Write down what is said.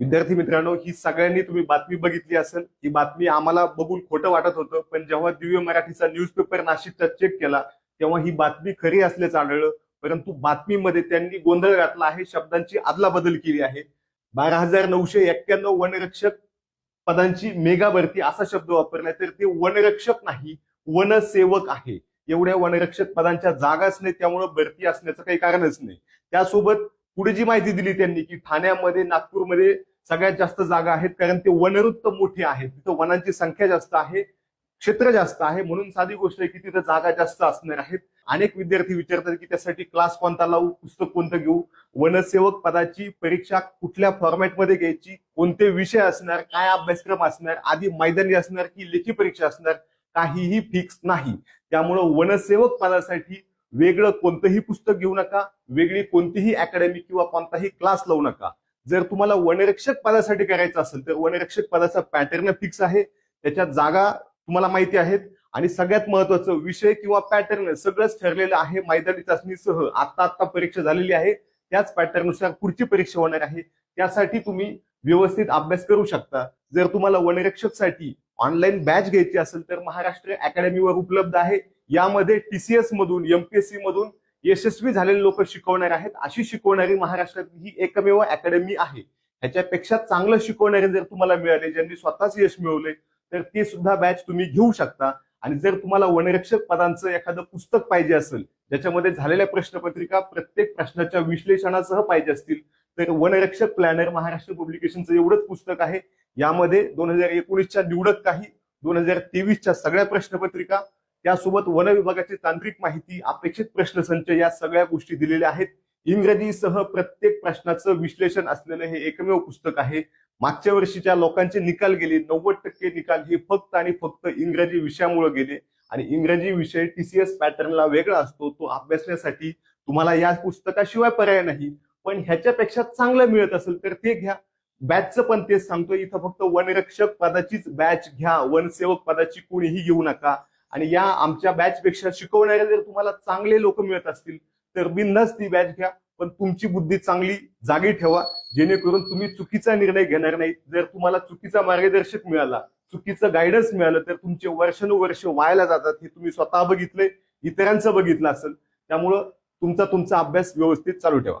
विद्यार्थी मित्रांनो ही सगळ्यांनी तुम्ही बातमी बघितली असेल. ही बातमी आम्हाला बघून खोटं वाटत होतं पण जेव्हा दिव्य मराठीचा न्यूजपेपर नाशिकचा चेक केला तेव्हा ही बातमी खरी असल्याचं आढळलं. परंतु बातमीमध्ये त्यांनी गोंधळ घातला आहे शब्दांची अदलाबदल केली आहे. बारा हजार नऊशे एक्क्याण्णव वनरक्षक पदांची मेगा भरती असा शब्द वापरलाय तर ते वनरक्षक नाही वनसेवक आहे. एवढ्या वनरक्षक पदांच्या जागाच नाही त्यामुळे भरती असण्याचं काही कारणच नाही. त्यासोबत पुढे जी माहिती दिली त्यांनी की ठाण्यामध्ये नागपूरमध्ये सगळ्यात जास्त जागा आहेत कारण ते वनरुत्त मोठे आहेत. तिथं वनांची संख्या जास्त आहे क्षेत्र जास्त आहे म्हणून साधी गोष्ट आहे की तिथं जागा जास्त असणार आहेत. अनेक विद्यार्थी विचारतात की त्यासाठी क्लास कोणता लावू पुस्तक कोणतं घेऊ? वनसेवक पदाची परीक्षा कुठल्या फॉर्मॅटमध्ये घ्यायची? कोणते विषय असणार? काय अभ्यासक्रम असणार? आधी मैदानी असणार की लेखी परीक्षा असणार? काहीही फिक्स नाही. त्यामुळं वनसेवक पदासाठी वेगळं कोणतंही पुस्तक घेऊ नका वेगळी कोणतीही अकॅडमी किंवा कोणताही क्लास लावू नका. जर तुम्हाला वनरक्षक पदासाठी करायचं असेल तर वनरक्षक पदाचा पॅटर्न फिक्स आहे. त्याच्यात जागा तुम्हाला माहिती आहेत. आणि सगळ्यात महत्वाचं विषय किंवा पॅटर्न सगळंच ठरलेलं आहे मैदानी चाचणीसह. आत्ता आत्ता परीक्षा झालेली आहे. त्याच पॅटर्ननुसार पुढची परीक्षा होणार आहे. त्यासाठी तुम्ही व्यवस्थित अभ्यास करू शकता. जर तुम्हाला वनरक्षकसाठी ऑनलाईन बॅच घ्यायची असेल तर महाराष्ट्र अकॅडमीवर उपलब्ध आहे. यामध्ये टीसीएस मधून एमपीएससी मधून यशस्वी झालेले लोक शिकवणार आहेत. अशी शिकवणारी महाराष्ट्रात ही एकमेव अकॅडमी आहे. ह्याच्यापेक्षा चांगलं शिकवणारे जर तुम्हाला मिळाले ज्यांनी स्वतःच यश मिळवले तर ते सुद्धा बॅच तुम्ही घेऊ शकता. आणि जर तुम्हाला वनरक्षक पदांचं एखादं पुस्तक पाहिजे असेल ज्याच्यामध्ये झालेल्या प्रश्नपत्रिका प्रत्येक प्रश्नाच्या विश्लेषणासह पाहिजे असतील तर वनरक्षक प्लॅनर महाराष्ट्र पब्लिकेशनचं एवढंच पुस्तक आहे. यामध्ये दोन हजार एकोणीसच्या निवडक काही दोन हजार तेवीसच्या सगळ्या प्रश्नपत्रिका त्यासोबत वन विभागाची तांत्रिक माहिती अपेक्षित प्रश्नसंच या सगळ्या गोष्टी दिलेल्या आहेत. इंग्रजीसह प्रत्येक प्रश्नाचं विश्लेषण असलेलं हे एकमेव पुस्तक आहे. मागच्या वर्षीच्या लोकांचे निकाल गेले नव्वद टक्के निकाल हे फक्त आणि फक्त इंग्रजी विषयामुळे गेले. आणि इंग्रजी विषय टीसीएस पॅटर्नला वेगळा असतो तो अभ्यासण्यासाठी तुम्हाला या पुस्तकाशिवाय पर्याय नाही. पण ह्याच्यापेक्षा चांगलं मिळत असेल तर ते घ्या. बॅचचं पण तेच सांगतो इथं फक्त वनरक्षक पदाचीच बॅच घ्या वनसेवक पदाची कोणीही घेऊ नका. आणि या आमच्या बॅच पेक्षा शिकवणारे जर तुम्हाला चांगले लोक मिळत असतील तर बिनधास्त ती बॅच घ्या पण तुमची बुद्धी चांगली जागी ठेवा. जेणेकरून तुम्ही चुकीचा निर्णय घेणार नाही जर तुम्हाला चुकीचा मार्गदर्शक मिळाला चुकीचं गायडन्स मिळालं तर तुमचे वर्षानुवर्ष व्हायला जातात हे तुम्ही स्वतः बघितलंय इतरांचं बघितलं असेल. त्यामुळं तुमचा तुमचा अभ्यास व्यवस्थित चालू ठेवा.